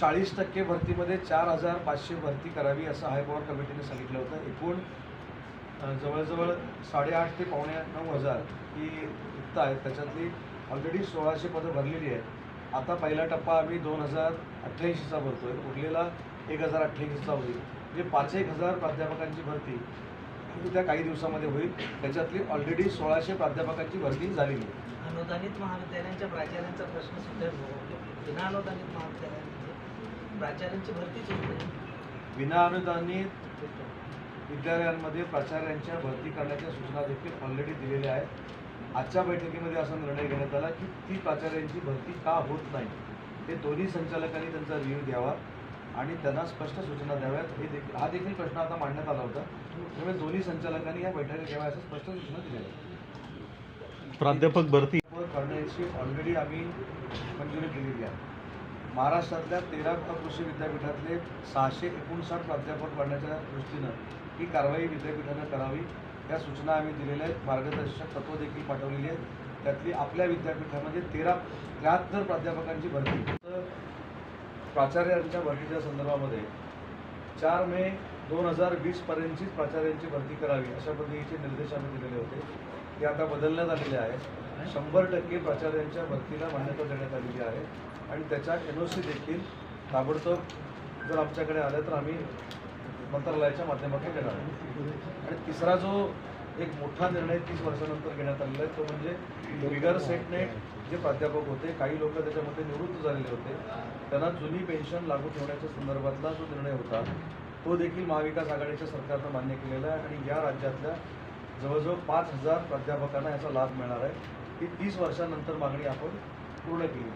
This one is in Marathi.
चाळीस टक्के भरतीमध्ये चार हजार पाचशे भरती करावी असं हायपॉवर कमिटीने सांगितलं होतं. एकूण जवळजवळ साडेआठ ते पावणे नऊ हजार ही रिक्त आहेत. त्याच्यातली ऑलरेडी सोळाशे पदं भरलेली आहेत. आता पहिला टप्पा आम्ही दोन हजार अठ्ठ्याऐंशीचा भरतो आहे उरलेला एक हजार अठ्ठ्याऐंशीचा होईल. म्हणजे पाच एक हजार प्राध्यापकांची भरती त्या काही दिवसामध्ये होईल. त्याच्यातली ऑलरेडी सोळाशे प्राध्यापकांची भरती झालेली आहे. अनुदानित महाविद्यालयांच्या प्राचार्यांचा प्रश्न सुद्धा विना अनुदानित महाविद्यालयांमध्ये प्राचार्यांची भरतीच होत नाही. विना अनुदानित विद्यालयांमध्ये प्राचार्यांच्या भरती करण्याच्या सूचना देखील ऑलरेडी दिलेल्या आहेत. आजच्या बैठकीमध्ये असा निर्णय घेण्यात आला की ती प्राचार्यांची भरती का होत नाही हे दोन्ही संचालकांनी त्यांचा रिव्ह्यू घ्यावा आणि त्यांना स्पष्ट सूचना द्याव्यात. हे देखील हा देखील प्रश्न आता मांडण्यात आला होता. त्यामुळे दोन्ही संचालकांनी या बैठकीत घ्याव्या असं स्पष्ट सूचना दिल्या आहेत. प्राध्यापक भरती. करण्याची ऑलरेडी आम्ही मंजुरी दिलेली आहे. महाराष्ट्रातल्या तेरा कृषी विद्यापीठातले सहाशे एकोणसाठ प्राध्यापक वाढण्याच्या दृष्टीनं ही कारवाई विद्यापीठानं करावी. त्या सूचना आम्ही दिलेल्या आहेत. मार्गदर्शक तत्त्व देखील पाठवलेली आहेत. त्यातली आपल्या विद्यापीठामध्ये तेरा त्र्याहत्तर प्राध्यापकांची भरती. तर प्राचार्यांच्या भरतीच्या संदर्भामध्ये चार मे दोन हजार वीसपर्यंतचीच प्राचार्यांची भरती करावी अशा पद्धतीचे निर्देश आम्ही दिलेले होते. ते आता बदलण्यात आलेले आहे शंभर टक्के प्राचार्यांच्या भरतीला मान्यता देण्यात आलेली आहे. आणि त्याच्या एन ओ सी देखील ताबडतोब जर आमच्याकडे आलं तर आम्ही मंत्रालयाच्या माध्यमातून देणार आहे. आणि तिसरा जो एक मोठा निर्णय तीस वर्षानंतर घेण्यात आलेला आहे तो म्हणजे बिगर सेटने जे प्राध्यापक होते काही लोक त्याच्यामध्ये निवृत्त झालेले होते त्यांना जुनी पेन्शन लागू ठेवण्याच्या संदर्भातला जो निर्णय होता तो देखील महाविकास आघाडीच्या सरकारनं मान्य केलेला आहे. आणि या राज्यातल्या जवळजवळ पाच हजार प्राध्यापकांना याचा लाभ मिळणार आहे. ही तीस वर्षानंतर मागणी आपण पूर्ण केली.